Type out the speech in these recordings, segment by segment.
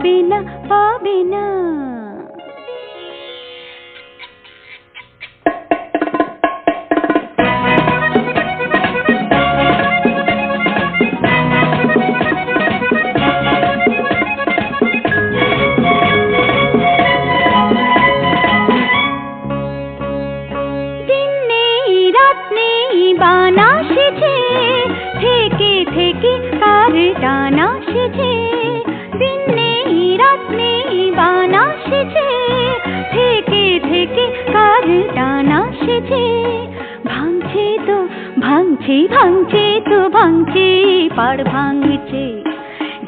পাবে না পাবে না বানা সেছে থেকে থেকে কার টানা সেছে সেছে ভাঙছে তো, ভাঙছে ভাঙছে তো, ভাঙছে পাড় ভাঙছে।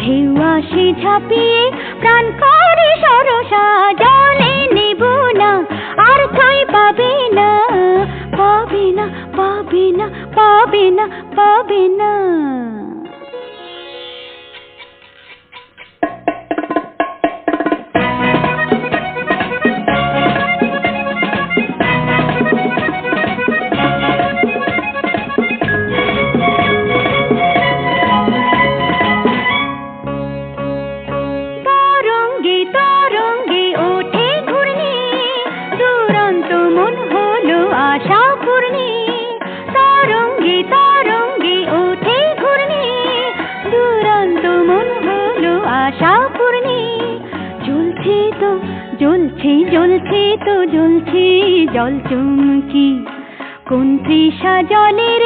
ঢেউ আসে ঝাঁপিয়ে, প্রাণ করে সরসা, জলে নেব না, আর ঠাই পাবে না পাবে না পাবে না পাবে না পাবে না। জ্বলছে তো, জ্বলছে জ্বলছে তো, জ্বলছে জল চুমকি। কোন তৃষা জলের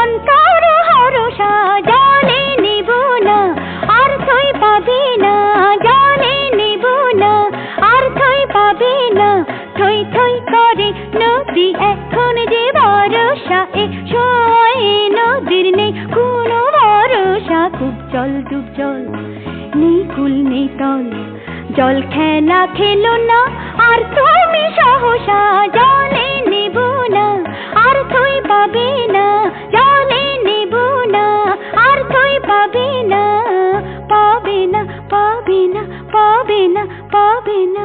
অন্তর হরসা জলে নেব না, আর তুই পাবে না, জলে নেব না, আর তুই পাবে না থই থই করে নদী এখন যে ভরসা, এ সময়ে নদীর নেই কোনো ভরসা, খুব জল ডুব জল, নেই কুল, নেই তল জল খেলা খেলো না, আর তুমি সহসা জলে নেব না, আর তুই পাবে না, জলে নেব না, আর তুই পাবে না পাবে না পাবে না পাবে না পাবে না।